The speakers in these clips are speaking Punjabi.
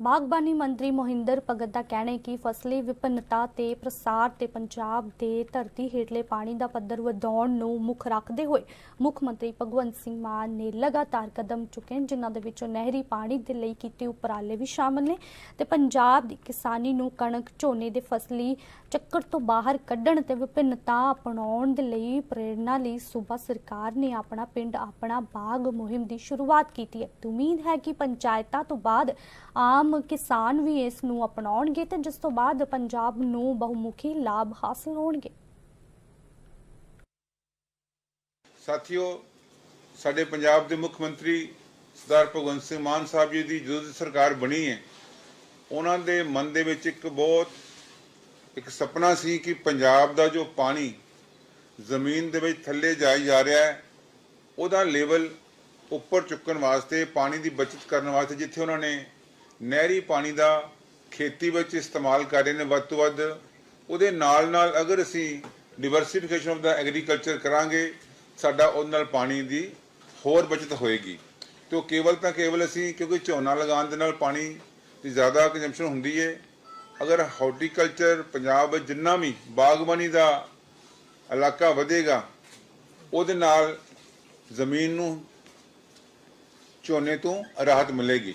ਬਾਗਬਾਨੀ ਮੰਤਰੀ ਮੋਹਿੰਦਰ ਭਗਤ ਦਾ ਕਹਿਣਾ ਹੈ ਕਿ ਫਸਲੀ ਵਿਭਿੰਨਤਾ ਤੇ ਪ੍ਰਸਾਰ ਤੇ ਪੰਜਾਬ ਦੇ ਧਰਤੀ ਹੇਠਲੇ ਪਾਣੀ ਦਾ ਪੱਧਰ ਵਧਾਉਣ ਨੂੰ ਮੁੱਖ ਰੱਖਦੇ ਹੋਏ ਮੁੱਖ ਮੰਤਰੀ ਭਗਵੰਤ ਸਿੰਘ ਮਾਨ ਨੇ ਲਗਾਤਾਰ ਕਦਮ ਚੁੱਕੇ ਹਨ, ਜਿਨ੍ਹਾਂ ਦੇ ਵਿੱਚੋਂ ਨਹਿਰੀ ਪਾਣੀ ਦੇ ਲਈ ਕੀਤੇ ਉਪਰਾਲੇ ਵੀ ਸ਼ਾਮਲ ਨੇ ਤੇ ਪੰਜਾਬ ਦੀ ਕਿਸਾਨੀ ਨੂੰ ਕਣਕ, ਝੋਨੇ ਦੇ ਫਸਲੀ ਚੱਕਰ ਤੋਂ ਬਾਹਰ ਕੱਢਣ ਤੇ ਵਿਭਿੰਨਤਾ ਅਪਣਾਉਣ ਦੇ ਲਈ ਪ੍ਰੇਰਣਾ ਲਈ ਸੂਬਾ ਸਰਕਾਰ ਨੇ ਆਪਣਾ ਪਿੰਡ, ਆਪਣਾ ਬਾਗ ਮੁਹਿੰਮ ਦੀ ਸ਼ੁਰੂਆਤ ਕੀਤੀ ਹੈ। ਉਮੀਦ ਹੈ ਕਿ ਪੰਚਾਇਤਾਂ ਤੋਂ ਬਾਅਦ ਆਮ ਕਿਸਾਨ ਵੀ ਇਸ ਨੂੰ ਅਪਣਾਉਣਗੇ ਤੇ ਜਿਸ ਤੋਂ ਬਾਅਦ ਪੰਜਾਬ ਨੂੰ ਬਹੁਮੁਖੀ ਲਾਭ ਹਾਸਲ ਹੋਣਗੇ। ਸਾਥੀਓ, ਸਾਡੇ ਪੰਜਾਬ ਦੇ ਮੁੱਖ ਮੰਤਰੀ ਸਰਦਾਰ ਭਗਵੰਤ ਸਿੰਘ ਮਾਨ ਸਾਹਿਬ ਜੀ ਦੀ ਜਦੋਂ ਦੀ ਸਰਕਾਰ ਬਣੀ ਹੈ, ਉਹਨਾਂ ਦੇ ਮਨ ਦੇ ਵਿੱਚ ਇੱਕ ਬਹੁਤ, ਇੱਕ ਸੁਪਨਾ ਸੀ ਕਿ ਪੰਜਾਬ ਦਾ ਜੋ ਪਾਣੀ ਜ਼ਮੀਨ ਦੇ ਵਿੱਚ ਥੱਲੇ ਜਾਈ ਜਾ ਰਿਹਾ ਹੈ, ਉਹਦਾ ਲੈਵਲ ਉੱਪਰ ਚੁੱਕਣ ਵਾਸਤੇ, ਪਾਣੀ ਦੀ ਬਚਤ ਕਰਨ ਵਾਸਤੇ ਜਿੱਥੇ ਉਹਨਾਂ ਨੇ ਨਹਿਰੀ ਪਾਣੀ ਦਾ ਖੇਤੀ ਵਿੱਚ ਇਸਤੇਮਾਲ ਕਰ ਰਹੇ ਨੇ, ਵੱਧ ਤੋਂ ਵੱਧ ਉਹਦੇ ਨਾਲ ਨਾਲ ਅਗਰ ਅਸੀਂ ਡਿਵਰਸਿਫਿਕੇਸ਼ਨ ਆਫ ਦਾ ਐਗਰੀਕਲਚਰ ਕਰਾਂਗੇ, ਸਾਡਾ ਉਹਦੇ ਨਾਲ ਪਾਣੀ ਦੀ ਹੋਰ ਬਚਤ ਹੋਏਗੀ। ਤੇ ਉਹ ਕੇਵਲ ਤਾਂ ਕੇਵਲ ਅਸੀਂ ਕਿਉਂਕਿ ਝੋਨਾ ਲਗਾਉਣ ਦੇ ਨਾਲ ਪਾਣੀ ਦੀ ਜ਼ਿਆਦਾ ਕੰਜ਼ੰਪਸ਼ਨ ਹੁੰਦੀ ਹੈ ਅਗਰ ਹਾਰਟੀਕਲਚਰ ਪੰਜਾਬ ਵਿੱਚ ਜਿੰਨਾ ਵੀ ਬਾਗਬਾਨੀ ਦਾ ਇਲਾਕਾ ਵਧੇਗਾ, ਉਹਦੇ ਨਾਲ ਜ਼ਮੀਨ ਨੂੰ ਝੋਨੇ ਤੋਂ ਰਾਹਤ ਮਿਲੇਗੀ।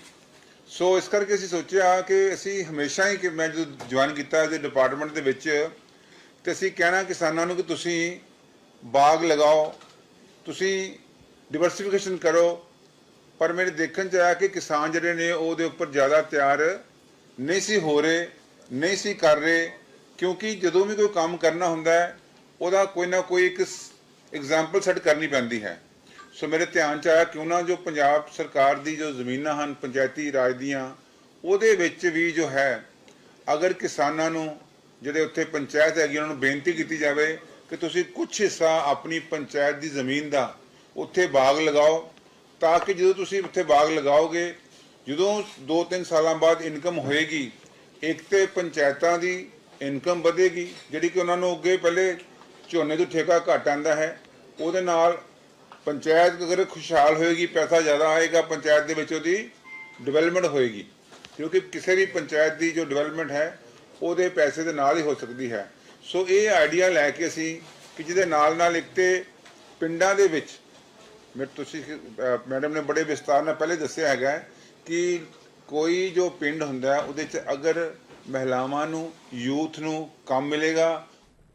ਸੋ ਇਸ ਕਰਕੇ ਅਸੀਂ ਸੋਚਿਆ ਕਿ ਅਸੀਂ ਹਮੇਸ਼ਾ ਹੀ ਕਿ ਮੈਂ ਜਦੋਂ ਜੁਆਇਨ ਕੀਤਾ ਇਹਦੇ ਡਿਪਾਰਟਮੈਂਟ ਦੇ ਵਿੱਚ, ਤੇ ਅਸੀਂ ਕਹਿਣਾ ਕਿਸਾਨਾਂ ਨੂੰ ਕਿ ਤੁਸੀਂ ਬਾਗ ਲਗਾਓ, ਤੁਸੀਂ ਡਿਵਰਸਿਫਿਕੇਸ਼ਨ ਕਰੋ, ਪਰ ਮੇਰੇ ਦੇਖਣ ਚ ਆਇਆ ਕਿ ਕਿਸਾਨ ਜਿਹੜੇ ਨੇ ਉਹਦੇ ਉੱਪਰ ਜ਼ਿਆਦਾ ਤਿਆਰ ਨਹੀਂ ਸੀ ਹੋ ਰਹੇ, ਨਹੀਂ ਸੀ ਕਰ ਰਹੇ, ਕਿਉਂਕਿ ਜਦੋਂ ਵੀ ਕੋਈ ਕੰਮ ਕਰਨਾ ਹੁੰਦਾ ਹੈ, ਉਹਦਾ ਕੋਈ ਨਾ ਕੋਈ ਇੱਕ ਐਗਜ਼ਾਮਪਲ ਸੈੱਟ ਕਰਨੀ ਪੈਂਦੀ ਹੈ। ਸੋ ਮੇਰੇ ਧਿਆਨ ਚ ਆਇਆ ਕਿਉਂ ਨਾ ਜੋ ਪੰਜਾਬ ਸਰਕਾਰ ਦੀ ਜੋ ਜ਼ਮੀਨਾਂ ਹਨ, ਪੰਚਾਇਤੀ ਰਾਜ ਦੀਆਂ, ਉਹਦੇ ਵਿੱਚ ਵੀ ਜੋ ਹੈ, ਅਗਰ ਕਿਸਾਨਾਂ ਨੂੰ, ਜਿਹੜੇ ਉੱਥੇ ਪੰਚਾਇਤ ਹੈਗੀ, ਉਹਨਾਂ ਨੂੰ ਬੇਨਤੀ ਕੀਤੀ ਜਾਵੇ ਕਿ ਤੁਸੀਂ ਕੁਝ ਹਿੱਸਾ ਆਪਣੀ ਪੰਚਾਇਤ ਦੀ ਜ਼ਮੀਨ ਦਾ ਉੱਥੇ ਬਾਗ ਲਗਾਓ, ਤਾਂ ਕਿ ਜਦੋਂ ਤੁਸੀਂ ਉੱਥੇ ਬਾਗ ਲਗਾਓਗੇ, ਜਦੋਂ 2-3 ਸਾਲਾਂ ਬਾਅਦ ਇਨਕਮ ਹੋਏਗੀ, ਇੱਕ ਤੇ ਪੰਚਾਇਤਾਂ ਦੀ ਇਨਕਮ ਵਧੇਗੀ, ਜਿਹੜੀ ਕਿ ਉਹਨਾਂ ਨੂੰ ਅੱਗੇ ਪਹਿਲੇ ਝੋਨੇ ਤੋਂ ਠੇਕਾ ਘੱਟ ਆਂਦਾ ਹੈ, ਉਹਦੇ ਨਾਲ ਪੰਚਾਇਤ ਅਗਰ ਖੁਸ਼ਹਾਲ ਹੋਏਗੀ, ਪੈਸਾ ਜ਼ਿਆਦਾ ਆਏਗਾ, ਪੰਚਾਇਤ ਦੇ ਵਿੱਚ ਉਹਦੀ ਡਿਵੈਲਪਮੈਂਟ ਹੋਏਗੀ। ਕਿਉਂਕਿ ਕਿਸੇ ਵੀ ਪੰਚਾਇਤ ਦੀ ਜੋ ਡਿਵੈਲਪਮੈਂਟ ਹੈ, ਉਹਦੇ ਪੈਸੇ ਦੇ ਨਾਲ ਹੀ ਹੋ ਸਕਦੀ ਹੈ। ਸੋ ਇਹ ਆਈਡੀਆ ਲੈ ਕੇ ਅਸੀਂ ਕਿ ਜਿਹਦੇ ਨਾਲ ਨਾਲ ਇੱਕ ਤੇ ਪਿੰਡਾਂ ਦੇ ਵਿੱਚ, ਮੈਂ ਤੁਸੀਂ ਮੈਡਮ ਨੇ ਬੜੇ ਵਿਸਤਾਰ ਨਾਲ ਪਹਿਲੇ ਦੱਸਿਆ ਹੈਗਾ ਕਿ ਕੋਈ ਜੋ ਪਿੰਡ ਹੁੰਦਾ ਉਹਦੇ ਚ ਅਗਰ ਮਹਿਲਾਵਾਂ ਨੂੰ, ਯੂਥ ਨੂੰ ਕੰਮ ਮਿਲੇਗਾ